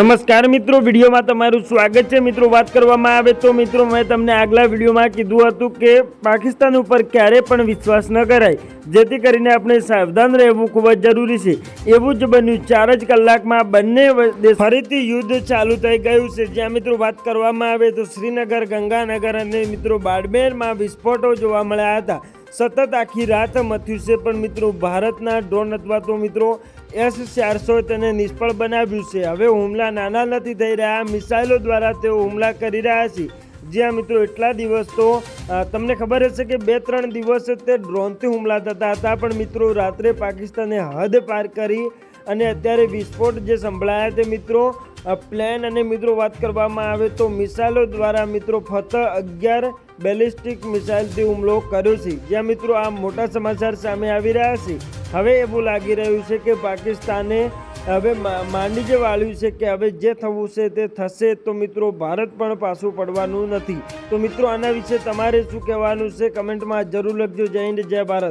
નમસ્કાર મિત્રો, વિડીયોમાં તમારું સ્વાગત છે. મિત્રો, વાત કરવામાં આવે તો મિત્રો, મેં તમને આગલા વિડીયોમાં કીધું હતું કે પાકિસ્તાન ઉપર ક્યારે પણ વિશ્વાસ ન કરાય. જેથી કરીને આપણે સાવધાન રહેવું ખૂબ જ જરૂરી છે. એવું જ બન્યું. ચાર જ કલાકમાં બંને દેશ ફરીથી યુદ્ધ ચાલુ થઈ ગયું છે. જ્યાં મિત્રો, વાત કરવામાં આવે તો શ્રીનગર, ગંગાનગર અને મિત્રો, બાડમેરમાં વિસ્ફોટો જોવા મળ્યા હતા. સતત આખી રાત મથ્યું છે, પણ મિત્રો, ભારતના ડ્રોન અથવા તો મિત્રો, એસ ચારસોએ તેને નિષ્ફળ બનાવ્યું છે. હવે હુમલા નાના નથી થઈ રહ્યા, મિસાઇલો દ્વારા તેઓ હુમલા કરી રહ્યા છે. જ્યાં મિત્રો એટલા દિવસ તો તમને ખબર હશે કે બે ત્રણ દિવસ તે ડ્રોનથી હુમલા થતા હતા, પણ મિત્રો, રાત્રે પાકિસ્તાને હદ પાર કરી અને અત્યારે વિસ્ફોટ જે સંભળાયા તે મિત્રો પ્લેન અને મિત્રો વાત કરવામાં આવે તો મિસાઇલો દ્વારા મિત્રો ફક્ત અગિયાર બેલિસ્ટિક મિસાઇલથી હુમલો કર્યો છે. જ્યાં મિત્રો આ મોટા સમાચાર સામે આવી રહ્યા છે. હવે એવું લાગી રહ્યું છે કે પાકિસ્તાને હવે માંડી જે વાળ્યું છે કે હવે જે થવું છે તે થશે તો મિત્રો ભારત પણ પાછું પડવાનું નથી. તો મિત્રો આના વિશે તમારે શું કહેવાનું છે? કમેન્ટમાં જરૂર લખજો. જય હિન્દ, જય ભારત.